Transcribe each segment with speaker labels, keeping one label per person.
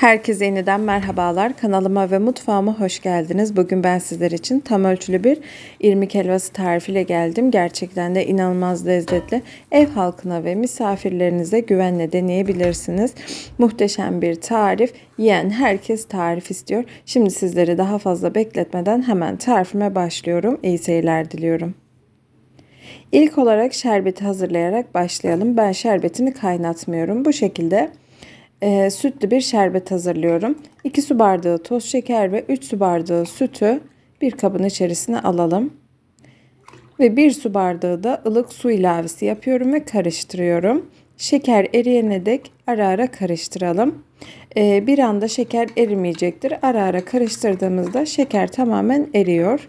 Speaker 1: Herkese yeniden merhabalar. Kanalıma ve mutfağıma hoş geldiniz. Bugün ben sizler için tam ölçülü bir irmik helvası tarifiyle geldim. Gerçekten de inanılmaz lezzetli. Ev halkına ve misafirlerinize güvenle deneyebilirsiniz. Muhteşem bir tarif. Yiyen herkes tarif istiyor. Şimdi sizleri daha fazla bekletmeden hemen tarifime başlıyorum. İyi seyirler diliyorum. İlk olarak şerbeti hazırlayarak başlayalım. Ben şerbetini kaynatmıyorum. Bu şekilde e, sütlü bir şerbet hazırlıyorum. 2 su bardağı toz şeker ve 3 su bardağı sütü bir kabın içerisine alalım. Ve 1 su bardağı da ılık su ilavesi yapıyorum ve karıştırıyorum. Şeker eriyene dek ara ara karıştıralım. E, bir anda şeker erimeyecektir. Ara ara karıştırdığımızda şeker tamamen eriyor.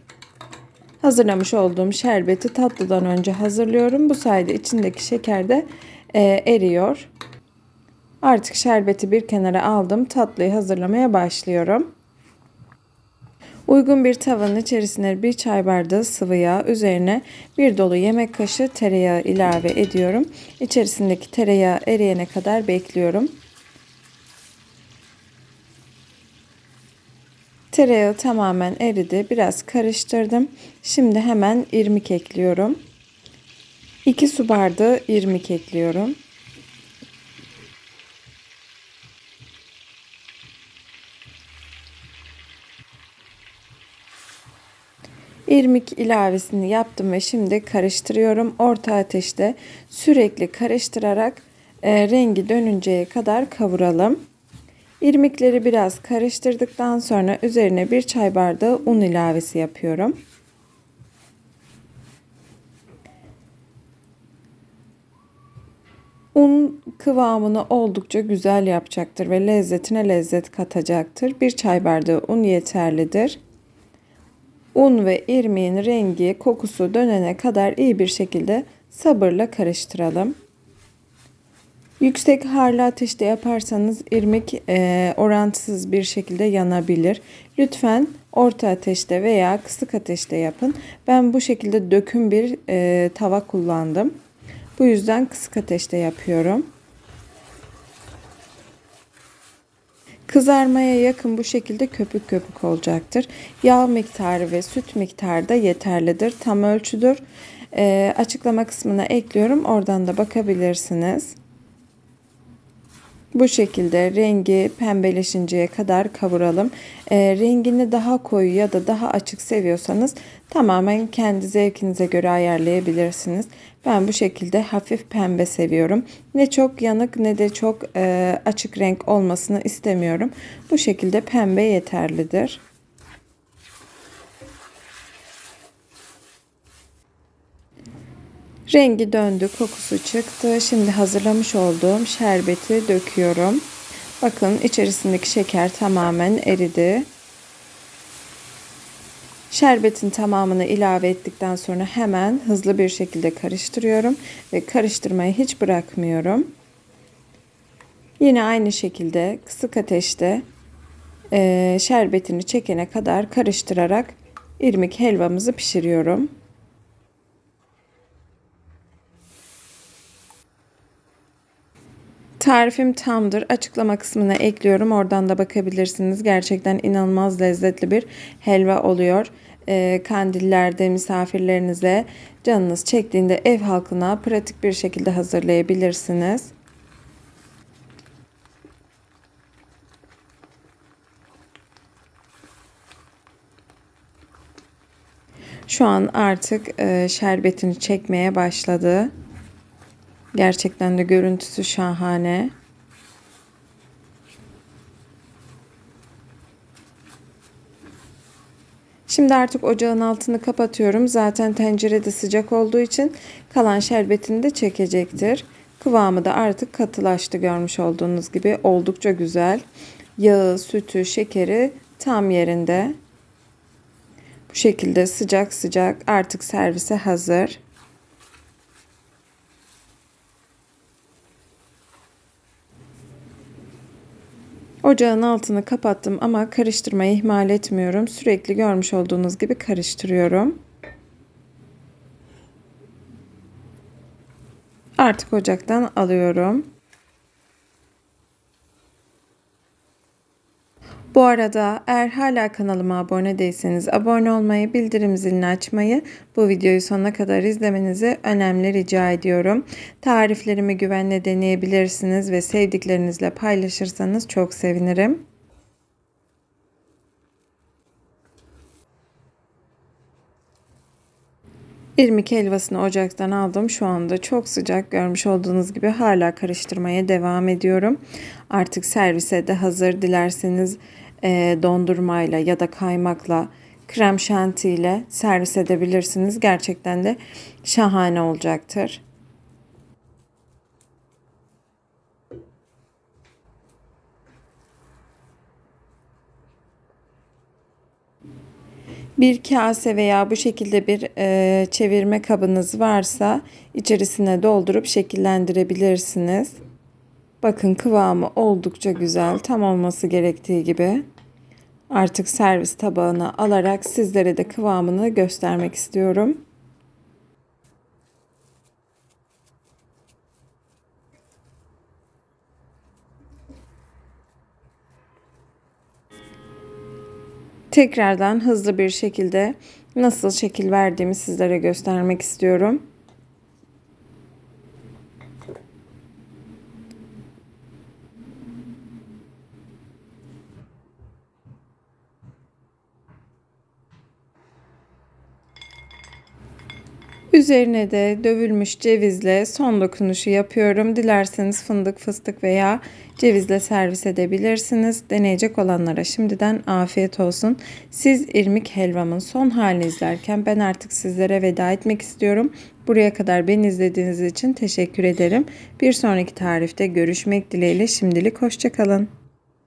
Speaker 1: Hazırlamış olduğum şerbeti tatlıdan önce hazırlıyorum. Bu sayede içindeki şeker de e, eriyor. Artık şerbeti bir kenara aldım. Tatlıyı hazırlamaya başlıyorum. Uygun bir tavanın içerisine bir çay bardağı sıvı yağ, üzerine bir dolu yemek kaşığı tereyağı ilave ediyorum. İçerisindeki tereyağı eriyene kadar bekliyorum. Tereyağı tamamen eridi. Biraz karıştırdım. Şimdi hemen irmik ekliyorum. 2 su bardağı irmik ekliyorum. İrmik ilavesini yaptım ve şimdi karıştırıyorum. Orta ateşte sürekli karıştırarak e, rengi dönünceye kadar kavuralım. İrmikleri biraz karıştırdıktan sonra üzerine bir çay bardağı un ilavesi yapıyorum. Un kıvamını oldukça güzel yapacaktır ve lezzetine lezzet katacaktır. Bir çay bardağı un yeterlidir. Un ve irmiğin rengi, kokusu dönene kadar iyi bir şekilde sabırla karıştıralım. Yüksek harlı ateşte yaparsanız irmik e, orantısız bir şekilde yanabilir. Lütfen orta ateşte veya kısık ateşte yapın. Ben bu şekilde döküm bir e, tava kullandım. Bu yüzden kısık ateşte yapıyorum. Kızarmaya yakın bu şekilde köpük köpük olacaktır. Yağ miktarı ve süt miktarı da yeterlidir. Tam ölçüdür. E, açıklama kısmına ekliyorum. Oradan da bakabilirsiniz. Bu şekilde rengi pembeleşinceye kadar kavuralım. E, rengini daha koyu ya da daha açık seviyorsanız tamamen kendi zevkinize göre ayarlayabilirsiniz. Ben bu şekilde hafif pembe seviyorum. Ne çok yanık ne de çok e, açık renk olmasını istemiyorum. Bu şekilde pembe yeterlidir. Rengi döndü, kokusu çıktı. Şimdi hazırlamış olduğum şerbeti döküyorum. Bakın içerisindeki şeker tamamen eridi. Şerbetin tamamını ilave ettikten sonra hemen hızlı bir şekilde karıştırıyorum ve karıştırmayı hiç bırakmıyorum. Yine aynı şekilde kısık ateşte şerbetini çekene kadar karıştırarak irmik helvamızı pişiriyorum. Tarifim tamdır. Açıklama kısmına ekliyorum. Oradan da bakabilirsiniz. Gerçekten inanılmaz lezzetli bir helva oluyor. E, kandillerde misafirlerinize canınız çektiğinde ev halkına pratik bir şekilde hazırlayabilirsiniz. Şu an artık e, şerbetini çekmeye başladı. Gerçekten de görüntüsü şahane. Şimdi artık ocağın altını kapatıyorum. Zaten tencerede sıcak olduğu için kalan şerbetini de çekecektir. Kıvamı da artık katılaştı görmüş olduğunuz gibi. Oldukça güzel. Yağı, sütü, şekeri tam yerinde. Bu şekilde sıcak sıcak artık servise hazır. Ocağın altını kapattım ama karıştırmayı ihmal etmiyorum. Sürekli görmüş olduğunuz gibi karıştırıyorum. Artık ocaktan alıyorum. Bu arada eğer hala kanalıma abone değilseniz abone olmayı, bildirim zilini açmayı, bu videoyu sonuna kadar izlemenizi önemli rica ediyorum. Tariflerimi güvenle deneyebilirsiniz ve sevdiklerinizle paylaşırsanız çok sevinirim. İrmik helvasını ocaktan aldım. Şu anda çok sıcak görmüş olduğunuz gibi hala karıştırmaya devam ediyorum. Artık servise de hazır. Dilerseniz e, dondurmayla ya da kaymakla krem şanti ile servis edebilirsiniz. Gerçekten de şahane olacaktır. Bir kase veya bu şekilde bir e, çevirme kabınız varsa içerisine doldurup şekillendirebilirsiniz. Bakın kıvamı oldukça güzel. Tam olması gerektiği gibi. Artık servis tabağına alarak sizlere de kıvamını göstermek istiyorum. Tekrardan hızlı bir şekilde nasıl şekil verdiğimi sizlere göstermek istiyorum. Üzerine de dövülmüş cevizle son dokunuşu yapıyorum. Dilerseniz fındık, fıstık veya cevizle servis edebilirsiniz. Deneyecek olanlara şimdiden afiyet olsun. Siz irmik helvamın son halini izlerken ben artık sizlere veda etmek istiyorum. Buraya kadar beni izlediğiniz için teşekkür ederim. Bir sonraki tarifte görüşmek dileğiyle şimdilik hoşçakalın.